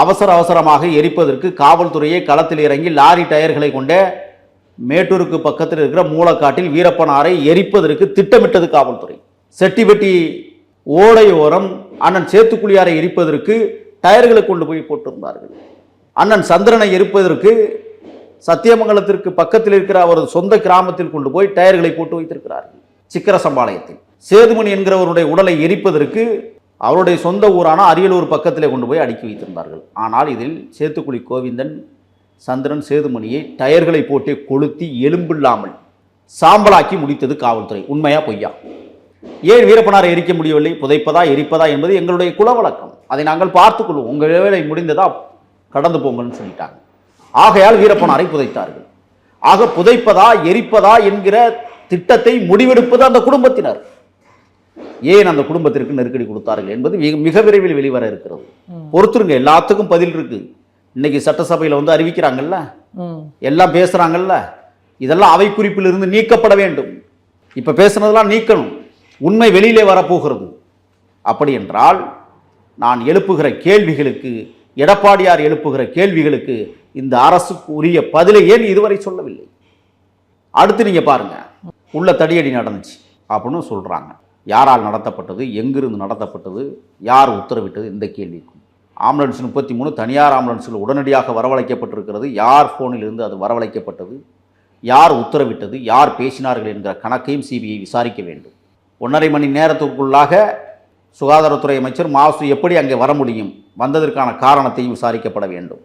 அவசர அவசரமாக எரிப்பதற்கு காவல்துறையை களத்தில் இறங்கி லாரி டயர்களை கொண்ட மேட்டூருக்கு பக்கத்தில் இருக்கிற மூலக்காட்டில் வீரப்பனாரை எரிப்பதற்கு திட்டமிட்டது காவல்துறை. செட்டிபெட்டி ஓடையோரம் அண்ணன் சேத்துக்குழியாரை எரிப்பதற்கு டயர்களை கொண்டு போய் போட்டிருந்தார்கள். அண்ணன் சந்திரனை எரிப்பதற்கு சத்தியமங்கலத்திற்கு பக்கத்தில் இருக்கிற அவரது சொந்த கிராமத்தில் கொண்டு போய் டயர்களை போட்டு வைத்திருக்கிறார்கள். சிக்கரசம்பாளையத்தில் சேதுமணி என்கிறவருடைய உடலை எரிப்பதற்கு அவருடைய சொந்த ஊரான அரியலூர் பக்கத்திலே கொண்டு போய் அடுக்கி வைத்திருந்தார்கள். ஆனால் இதில் சேத்துக்குழி கோவிந்தன் சந்திரன் சேதுமணியை டயர்களை போட்டு கொளுத்தி எலும்பில்லாமல் சாம்பலாக்கி முடித்தது காவல்துறை. உண்மையா பொய்யா? ஏன் வீரப்பனாரை எரிக்க முடியவில்லை புதைப்பதா எரிப்பதா என்பது எங்களுடைய குலவழக்கம். அதை நாங்கள் பார்த்துக்கொள்வோம் உங்கள் வேலை முடிந்ததா கடந்து போங்கன்னு சொல்லிட்டாங்க. ஆகையால் வீரப்பனாரை புதைத்தார்கள். ஆக புதைப்பதா எரிப்பதா என்கிற திட்டத்தை முடிவெடுப்பது அந்த குடும்பத்தினர். ஏன் அந்த குடும்பத்திற்கு நெருக்கடி கொடுத்தார்கள் என்பது மிக மிக விரைவில் வெளிவர இருக்கிறது. பொறுத்துருங்க எல்லாத்துக்கும் பதில் இருக்கு. இன்னைக்கு சட்டசபையில் வந்து அறிவிக்கிறாங்கல்ல? எல்லாம் பேசுறாங்கல்ல? இதெல்லாம் அவை குறிப்பில் இருந்து நீக்கப்பட வேண்டும். இப்ப பேசுனதெல்லாம் நீக்கணும். உண்மை வெளியிலே வரப்போகிறது. அப்படி என்றால் நான் எழுப்புகிற கேள்விகளுக்கு எடப்பாடியார் எழுப்புகிற கேள்விகளுக்கு இந்த அரசுக்கு உரிய பதிலை ஏன் இதுவரை சொல்லவில்லை? அடுத்து நீங்க பாருங்க. உள்ள தடியடி நடந்துச்சு. அப்படின்னு சொல்றாங்க. யாரால் நடத்தப்பட்டது எங்கிருந்து நடத்தப்பட்டது யார் உத்தரவிட்டது இந்த கேள்விக்கும். ஆம்புலன்ஸ் முப்பத்தி மூணு தனியார் ஆம்புலன்ஸில் உடனடியாக வரவழைக்கப்பட்டிருக்கிறது. யார் ஃபோனிலிருந்து அது வரவழைக்கப்பட்டது? யார் உத்தரவிட்டது? யார் பேசினார்கள் என்கிற கணக்கையும் சிபிஐ விசாரிக்க வேண்டும். ஒன்றரை மணி நேரத்துக்குள்ளாக சுகாதாரத்துறை அமைச்சர் மாசு எப்படி அங்கே வர முடியும்? வந்ததற்கான காரணத்தையும் விசாரிக்கப்பட வேண்டும்.